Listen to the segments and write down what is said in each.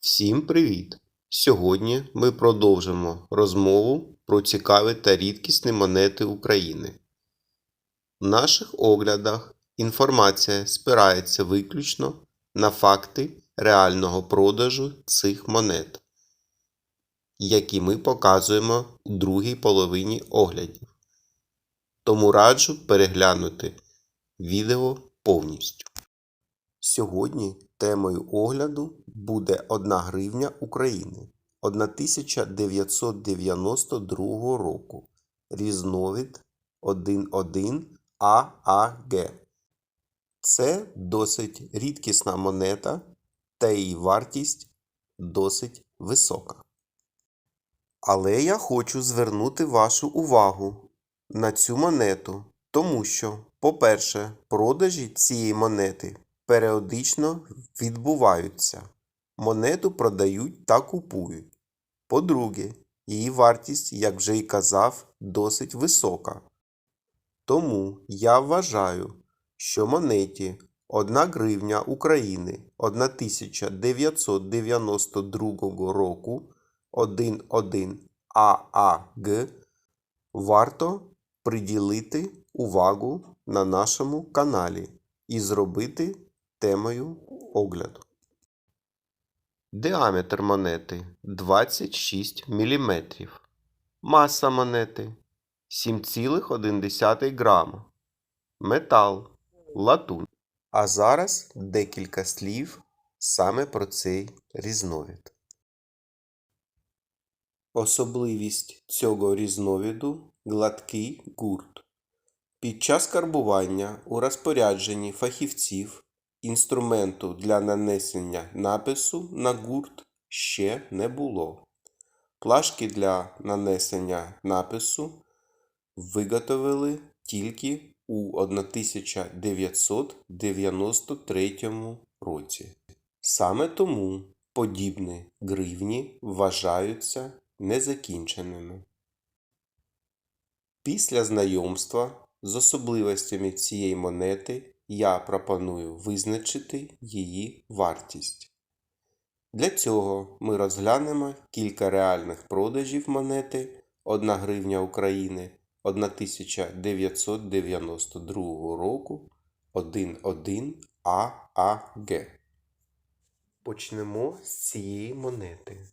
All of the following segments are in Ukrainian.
Всім привіт! Сьогодні ми продовжимо розмову про цікаві та рідкісні монети України. В наших оглядах інформація спирається виключно на факти реального продажу цих монет, які ми показуємо у другій половині оглядів. Тому раджу переглянути відео повністю. Сьогодні темою огляду буде 1 гривня України 1992 року. Різновид 11 ААГ. Це досить рідкісна монета, та її вартість досить висока. Але я хочу звернути вашу увагу на цю монету, тому що, по-перше, продажі цієї монети періодично відбуваються. Монету продають та купують. По-друге, її вартість, як вже й казав, досить висока. Тому я вважаю, що монеті 1 гривня України 1992 року 11 ААГ варто приділити увагу на нашому каналі і зробити темою огляду. Діаметр монети 26 мм. Маса монети 7,1 грама. Метал латунь. А зараз декілька слів саме про цей різновид. Особливість цього різновиду гладкий гурт. Під час карбування у розпорядженні фахівців інструменту для нанесення напису на гурт ще не було. Плашки для нанесення напису виготовили тільки у 1993 році. Саме тому подібні гривні вважаються незакінченими. Після знайомства з особливостями цієї монети я пропоную визначити її вартість. Для цього ми розглянемо кілька реальних продажів монети 1 гривня України 1992 року 11 ААГ. Почнемо з цієї монети.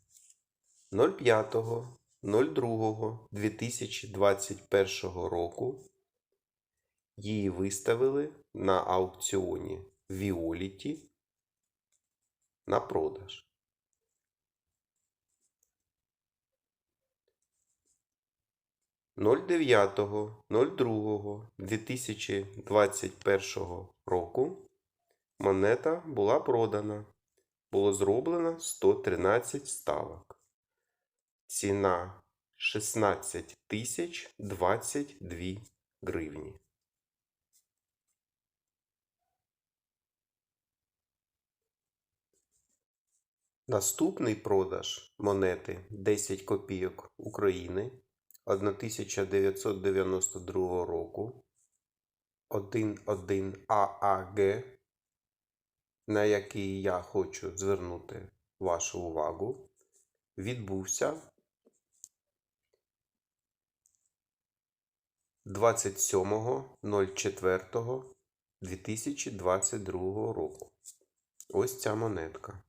05.02.2021 року її виставили на аукціоні Віоліті на продаж. Ноль дев'ятого, ноль другого 2021 року монета була продана. Було зроблено 113 ставок. Ціна 16 тисяч 22 гривні. Наступний продаж монети 10 копійок України 1992 року 11 ААГ, на який я хочу звернути вашу увагу, відбувся 27.04.2022 року. Ось ця монетка.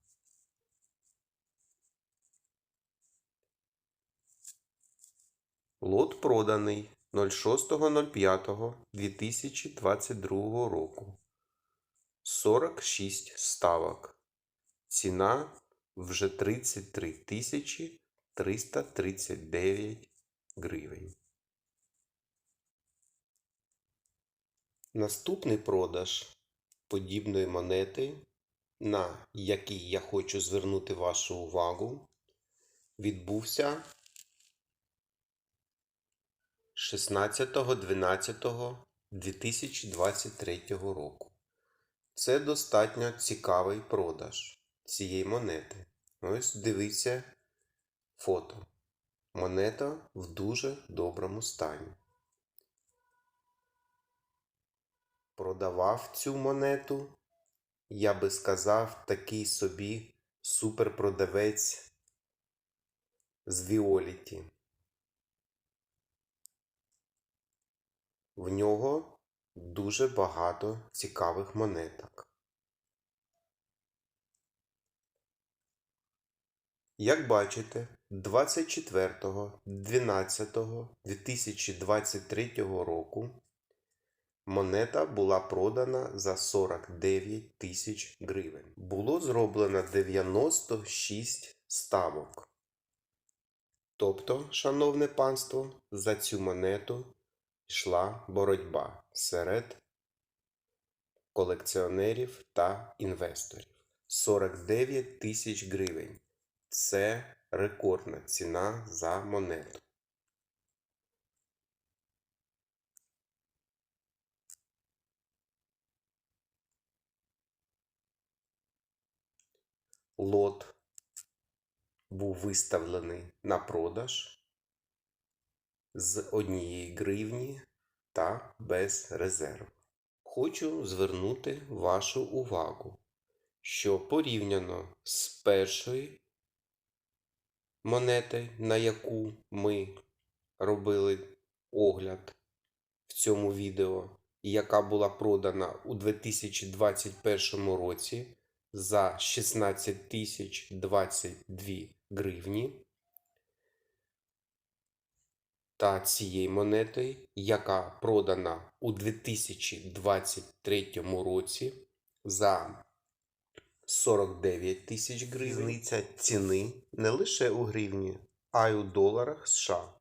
Лот проданий 06.05.2022 року. 46 ставок. Ціна вже 33 тисячі 339 гривень. Наступний продаж подібної монети, на який я хочу звернути вашу увагу, відбувся 16.12.2023 року. Це достатньо цікавий продаж цієї монети. Ось дивіться фото. Монета в дуже доброму стані. Продавав цю монету, я би сказав, такий собі суперпродавець з Віоліті. В нього дуже багато цікавих монеток. Як бачите, 24.12.2023 року монета була продана за 49 тисяч гривень. Було зроблено 96 ставок. Тобто, шановне панство, за цю монету йшла боротьба серед колекціонерів та інвесторів. 49 тисяч гривень. Це рекордна ціна за монету. Лот був виставлений на продаж з однієї гривні та без резерву. Хочу звернути вашу увагу, що порівняно з першою монети, на яку ми робили огляд в цьому відео, яка була продана у 2021 році за 16 тисяч 22 гривні. Та цієї монети, яка продана у 2023 році за 49 тисяч гривень. Різниця ціни не лише у гривні, а й у доларах США.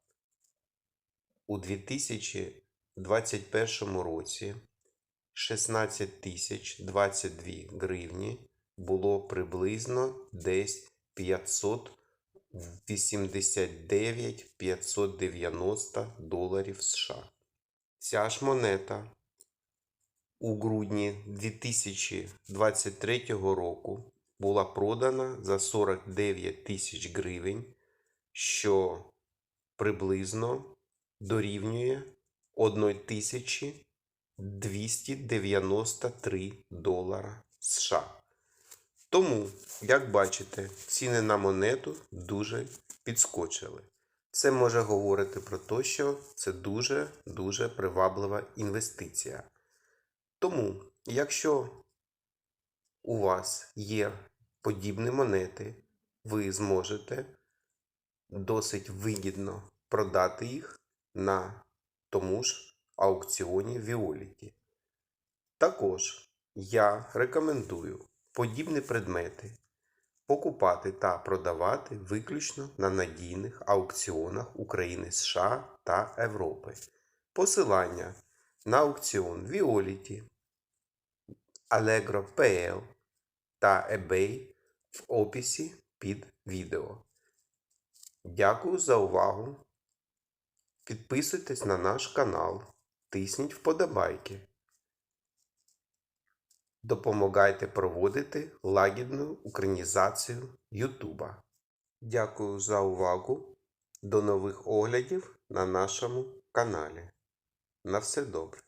У 2021 році 16 тисяч 22 гривні було приблизно десь 589-590 доларів США. Ця ж монета у грудні 2023 року була продана за 49 тисяч гривень, що приблизно дорівнює 1293 долара США. Тому, як бачите, ціни на монету дуже підскочили. Це може говорити про те, що це дуже-дуже приваблива інвестиція. Тому, якщо у вас є подібні монети, ви зможете досить вигідно продати їх на тому ж аукціоні Віоліті. Також я рекомендую подібні предмети покупати та продавати виключно на надійних аукціонах України, США та Європи. Посилання на аукціон Віоліті, Allegro.pl та eBay в описі під відео. Дякую за увагу. Підписуйтесь на наш канал, тисніть вподобайки. Допомагайте проводити лагідну українізацію Ютуба. Дякую за увагу. До нових оглядів на нашому каналі. На все добре.